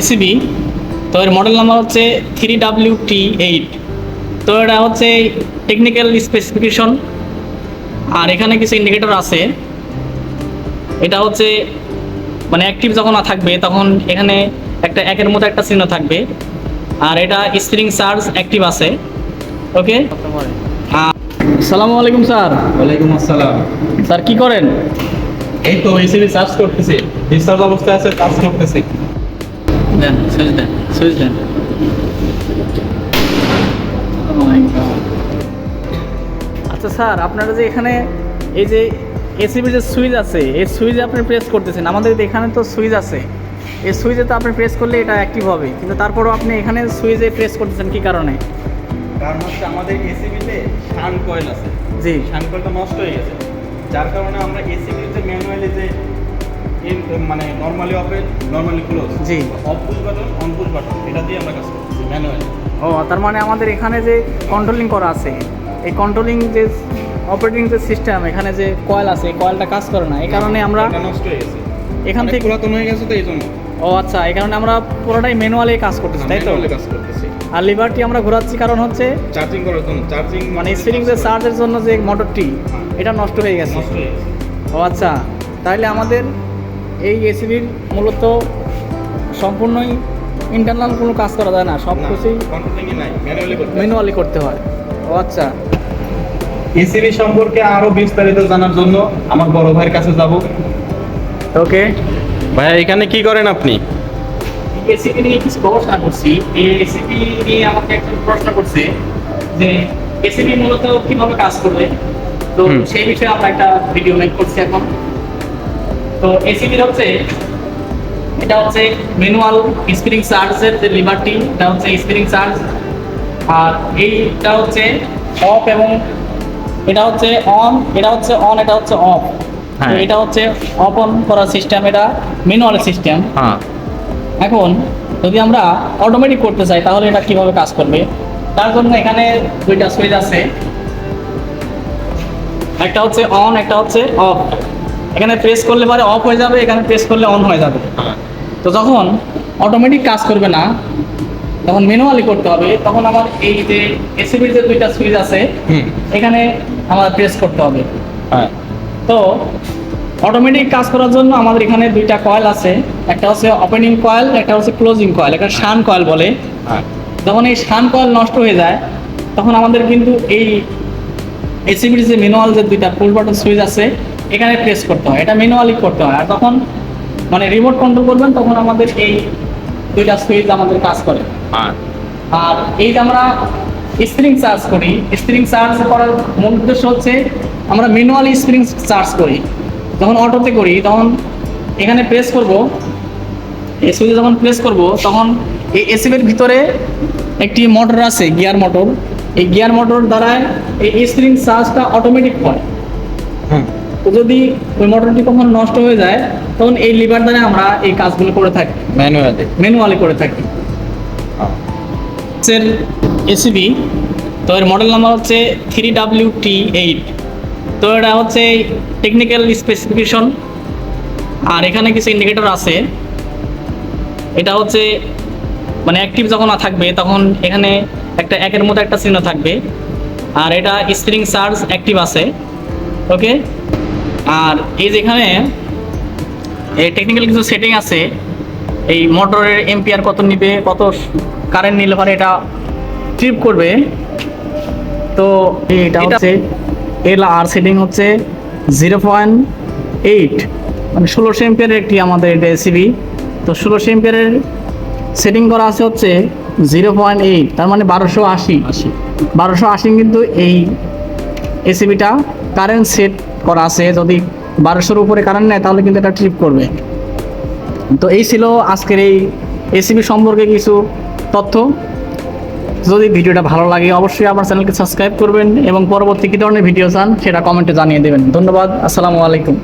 ACB তো এর model number হচ্ছে থ্রি ডাব্লিউ টি এইট তো এটা হচ্ছে টেকনিক্যাল স্পেসিফিকেশন আর এখানে কিছু ইন্ডিকেটর আছে। এটা হচ্ছে মানে অ্যাক্টিভ যখন না থাকবে তখন এখানে একটা একের মতো একটা চিহ্ন থাকবে। আর এটা স্প্রিং চার্জ অ্যাক্টিভ আছে। ওকে আসসালামু আলাইকুম স্যার। ওয়ালাইকুম আসসালাম। স্যার কি করেন? এই তো এসিবি চার্জ করতেছি। ডিসচার্জ অবস্থায় আছে চার্জ করতেছি। দেন সুইচ দেন সুইচ দেন আচ্ছা স্যার আপনারা যে এখানে এই যে এসিবির যে সুইচ আছে এই সুইচে আপনি প্রেস করতেছেন। আমাদের এখানে তো সুইচ আছে। এই সুইচে তো আপনি প্রেস করলে এটা অ্যাক্টিভ হবে। কিন্তু তারপরও আপনি এখানে সুইচে প্রেস করতেছেন কি কারণে? কারণ হচ্ছে আমাদের এসিবিতে শান কয়েল আছে। জি। শান কয়েলটা নষ্ট হয়ে গেছে। যার কারণে আমরা এসিবির যে ম্যানুয়ালি যে মানে normally open normally close G. Off push button on push button এটা দিয়ে আমরা কাজ করতেছি ম্যানুয়ালি ও তার মানে আমাদের এখানে যে কন্ট্রোলিং করা আছে এই কন্ট্রোলিং যে অপারেটিং যে সিস্টেম এখানে যে কয়েল আছে এই কয়েলটা কাজ করে না এই কারণে আমরা নষ্ট হয়ে গেছে। এখান থেকে পুরাতন হয়ে গেছে তো এই জন্য। ও আচ্ছা এই কারণে আমরা পুরোটাই ম্যানুয়ালি কাজ করতেছি তাই তো? কাজ করতেছি। আর লিভারটি আমরা ঘোরাচ্ছি কারণ হচ্ছে চার্জিং করার জন্য চার্জিং মানে স্প্রিং যে চার্জের জন্য যে মোটরটি হ্যাঁ। এটা নষ্ট হয়ে গেছে। নষ্ট হয়ে গেছে। ও আচ্ছা তাহলে আমাদের এই এসিবির মূলত সম্পূর্ণই ইন্টারনাল কোনো কাজ করা যায় না সব কিছুই ম্যানুয়ালি করতে হয়। ও আচ্ছা। এসিবি সম্পর্কে আরও বিস্তারিত জানার জন্য আমার বড় ভাইয়ের কাছে যাব। ওকে। ভাইয়া এখানে কি করেন আপনি? এসিপি নিয়ে কিছু গবেষণা করছি। এই এসিপি নিয়ে আমাকে একজন প্রশ্ন করছে যে এসিপি মূলত কীভাবে কাজ করবে? তো সেই বিষয়ে আমরা একটা ভিডিও মেক করছি এখন। তো এসিপি হচ্ছে এটা হচ্ছে ম্যানুয়াল স্প্রিং চার্জের যে লিভারটি এটা হচ্ছে স্প্রিং চার্জ আর এইটা হচ্ছে অফ এবং এটা হচ্ছে অন এটা হচ্ছে অন এটা হচ্ছে অফ হ্যাঁ। এটা হচ্ছে অফ অন করার সিস্টেম এটা ম্যানুয়াল সিস্টেম হ্যাঁ। এখন যদি আমরা অটোমেটিক করতে চাই তাহলে এটা কীভাবে কাজ করবে? তার জন্য এখানে দুইটা সুইচ আছে। একটা হচ্ছে অন একটা হচ্ছে অফ এখানে প্রেস করলে পরে অফ হয়ে যাবে এখানে প্রেস করলে অন হয়ে যাবে। তো যখন অটোমেটিক কাজ করবে না তখন ম্যানুয়ালি করতে হবে তখন আমার এই যে এসিবির যে দুইটা সুইচ আছে এখানে আমার প্রেস করতে হবে। হ্যাঁ। তো অটোমেটিক কাজ করার জন্য আমাদের এখানে দুইটা কয়েল আছে একটা হচ্ছে ওপেনিং কয়েল একটা হচ্ছে ক্লোজিং কয়েল একটা শান কয়েল বলে। হ্যাঁ। যখন এই শান কয়েল নষ্ট হয়ে যায় তখন আমাদের কিন্তু এই এসিবির যে ম্যানুয়াল যে দুইটা পুল বাটন সুইচ আছে এখানে প্রেস করতে হয়। এটা ম্যানুয়ালি করতে হয়। আর তখন মানে রিমোট কন্ট্রোল করবেন তখন আমাদের এই দুইটা সুইচ আমাদের কাজ করে। আর? এই যে আমরা স্প্রিং চার্জ করি স্প্রিং চার্জ করার মূল উদ্দেশ্য হচ্ছে আমরা ম্যানুয়ালি স্প্রিং চার্জ করি। যখন অটোতে করি তখন এখানে প্রেস করব। এই সুইচে যখন প্রেস করব তখন এই এসিবির ভিতরে একটি মোটর আছে গিয়ার মোটর এই গিয়ার মোটর দ্বারা এই স্প্রিং চার্জটা অটোমেটিক হয়। হুম। তো যদি ওই মোটরটি কখন নষ্ট হয়ে যায় তখন এই লিভার দ্বারা আমরা এই কাজগুলো করে থাকি। ম্যানুয়ালি ম্যানুয়ালি করে থাকি। এর এসিবি তো এর মডেল নাম্বার হচ্ছে থ্রি ডাব্লিউ টি এইট তো এটা হচ্ছে টেকনিক্যাল স্পেসিফিকেশন আর এখানে কিছু ইন্ডিকেটর আছে। এটা হচ্ছে মানে অ্যাক্টিভ যখন না থাকবে তখন এখানে একটা একের মতো একটা চিহ্ন থাকবে। আর এটা স্প্রিং চার্জ অ্যাক্টিভ আছে। ওকে আর এই যেখানে এই টেকনিক্যাল কিছু সেটিং আছে এই মোটরের এম্পিয়ার কত নিবে কত কারেন্ট নিলে পরে এটা ট্রিপ করবে। তো এটা হচ্ছে এল আর সেটিং হচ্ছে জিরো পয়েন্ট এইট মানে ষোলোশো এম্পিয়ারের একটি আমাদের এটা এসিবি তো ষোলোশো এম্পিয়ারের সেটিং করা আছে হচ্ছে জিরো পয়েন্ট এইট তার মানে বারোশো আশি। আশি। বারোশো আশি কিন্তু এই এসিবিটা কারেন্ট সেট করা আছে, যদি বারোশোর উপরে কারেন্ট নেয়, তাহলে কিন্তু এটা ট্রিপ করবে। তো এই ছিল আজকের এই এসিবি সম্পর্কে কিছু তথ্য। যদি ভিডিওটা ভালো লাগে, অবশ্যই আমার চ্যানেলকে সাবস্ক্রাইব করবেন এবং পরবর্তী কী ধরনের ভিডিও চান, সেটা কমেন্টে জানিয়ে দেবেন। ধন্যবাদ, আসসালামু আলাইকুম।